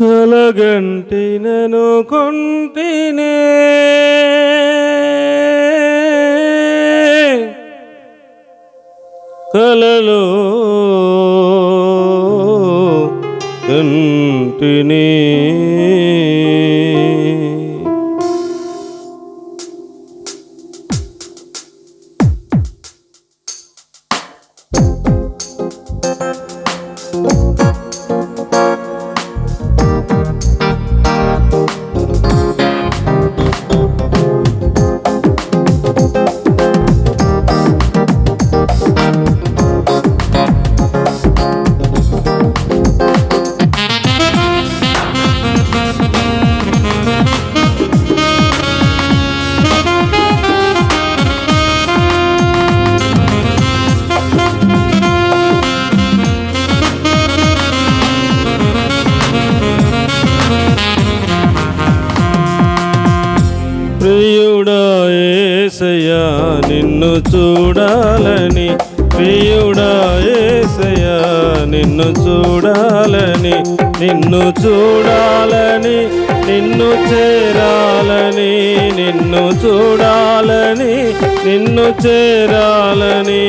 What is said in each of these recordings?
కలగంటినను కొంటినే. కలలో కంటిని ప్రియుడా ఏసయ్యా నిన్ను చూడాలని. ప్రియుడా ఏసయ్యా నిన్ను చూడాలని. నిన్ను చూడాలని నిన్ను చేరాలని. నిన్ను చూడాలని నిన్ను చేరాలని.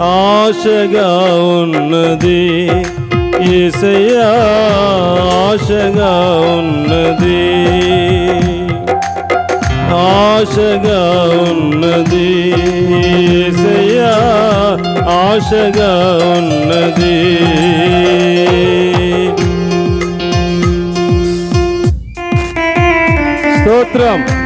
ఆశగా ఉన్నది ఏసయ్యా ఆశగా ఉన్నది. ఆశగా ఉన్నది ఏసయ్యా ఆశగా ఉన్నది. స్తోత్రం.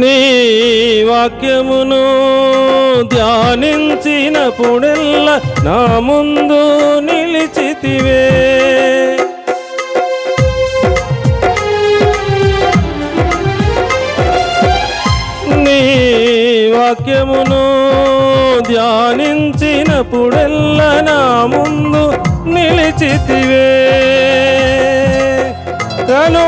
నీ వాక్యమును ధ్యానించినప్పుడెల్ల నా ముందు నిలిచితివే. నీ వాక్యమును ధ్యానించినప్పుడెల్ల నా ముందు నిలిచితివే. కను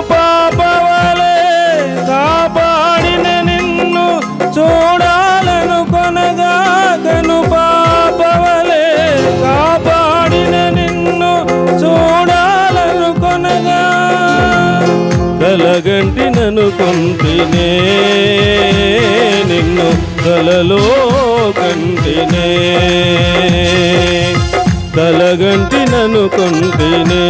కంటినే నిన్ను కలలో కంటినే. కలగంటి నన్ను కొంటినే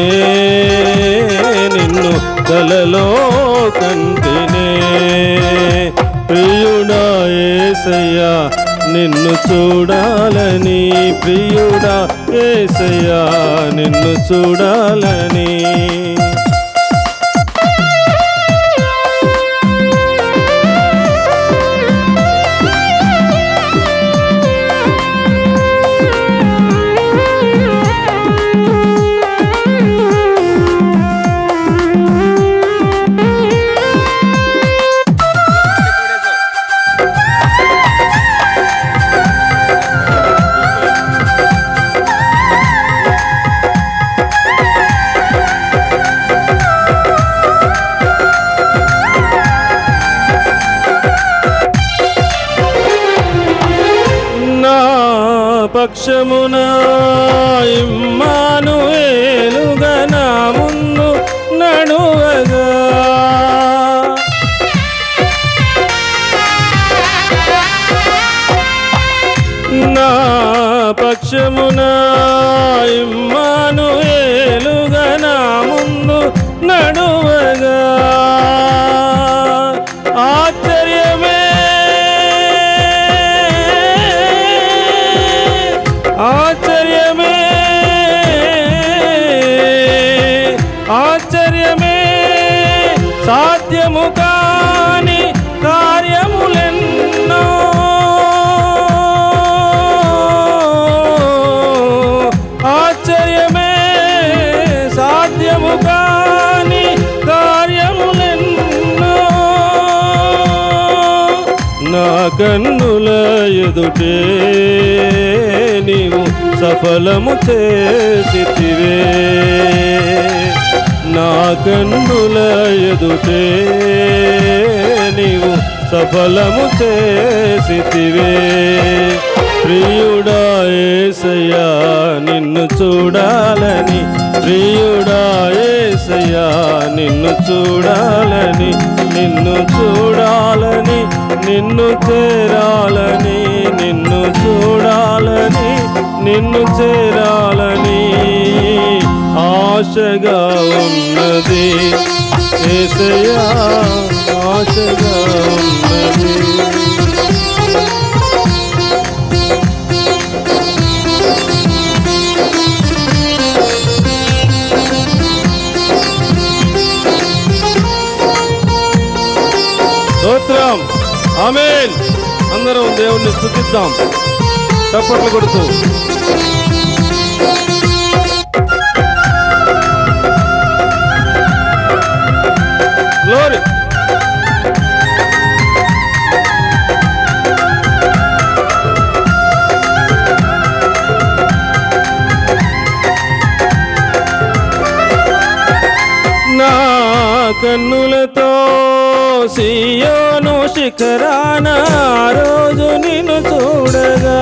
నిన్ను కలలో కంటినే. ప్రియుడా ఏసయ్యా నిన్ను చూడాలని ప్రియుడా ఏసయ్యా నిన్ను చూడాలని. పక్షమున ఇమ్మాను ఏలుగా నా ముందు నడువగా. నా పక్షమున ఇమ్మాను ఏలుగా ముందు నడువగా. ఆశ్చర్యమే సాధ్యము కాని కార్యములెన్నో. ఆశ్చర్యమే సాధ్యము కాని కార్యములెన్నో. నా కన్నుల ఎదుటే నీవు సఫలము చేసివే నా కన్నుల ఎదుటే నీవు సఫలము చేసితివే. ప్రియుడా ఏసయ్యా నిన్ను చూడాలని. ప్రియుడా ఏసయ్యా నిన్ను చూడాలని. నిన్ను చూడాలని నిన్ను చేరాలని. నిన్ను చూడాలని నిన్ను చేరాలని. ఆశగా ఉన్నది ఏసయ్యా ఆశగా ఉన్నది స్తోత్రం. ఆమేన్. అందరం దేవుణ్ణి స్థుతిద్దాం. చప్పట్లు కొడుతూ. కన్నులతో సియోను శిఖరాన రోజు నిన్ను చూడగా.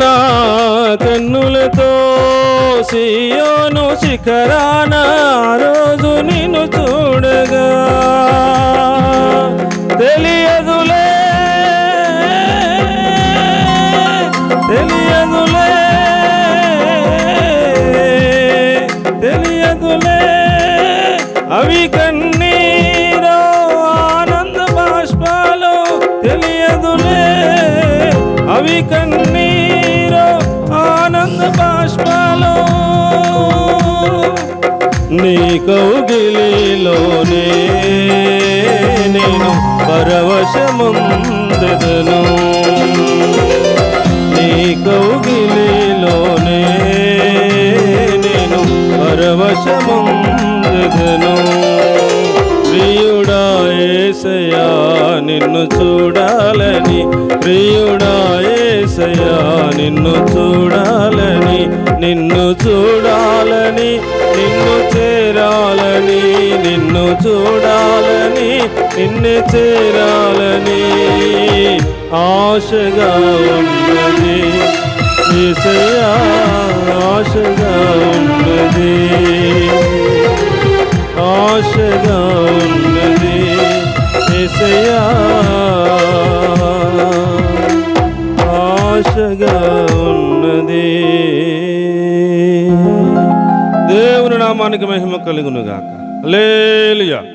నా కన్నులతో సియోను శిఖరాన రోజు నిన్ను చూడగా. తెలియదులే తెలియ తెలియదులే అవి కన్నీరో ఆనంద బాష్పాలు తెలియదులే. అవి కన్నీరో ఆనంద బాష్పాలు. నీ కౌగిలిలోనే నేను పరవశముందెదను. నీ కౌగిలి పరవశముందెదను ప్రియుడా ఏసయా నిన్ను చూడాలని. ప్రియుడా ఏసయా నిన్ను చూడాలని. నిన్ను చూడాలని నిన్ను చేరాలని. నిన్ను చూడాలని నిన్ను చేరాలని. ఆశగా ఉన్నది. ఏసయ్యా ఆశగా ఉన్నది ఆశగా ఉన్నది. ఏసయ్యా ఆశగా ఉన్నది. దేవుని నామానికి మహిమ కలుగునుగాక. లేలియా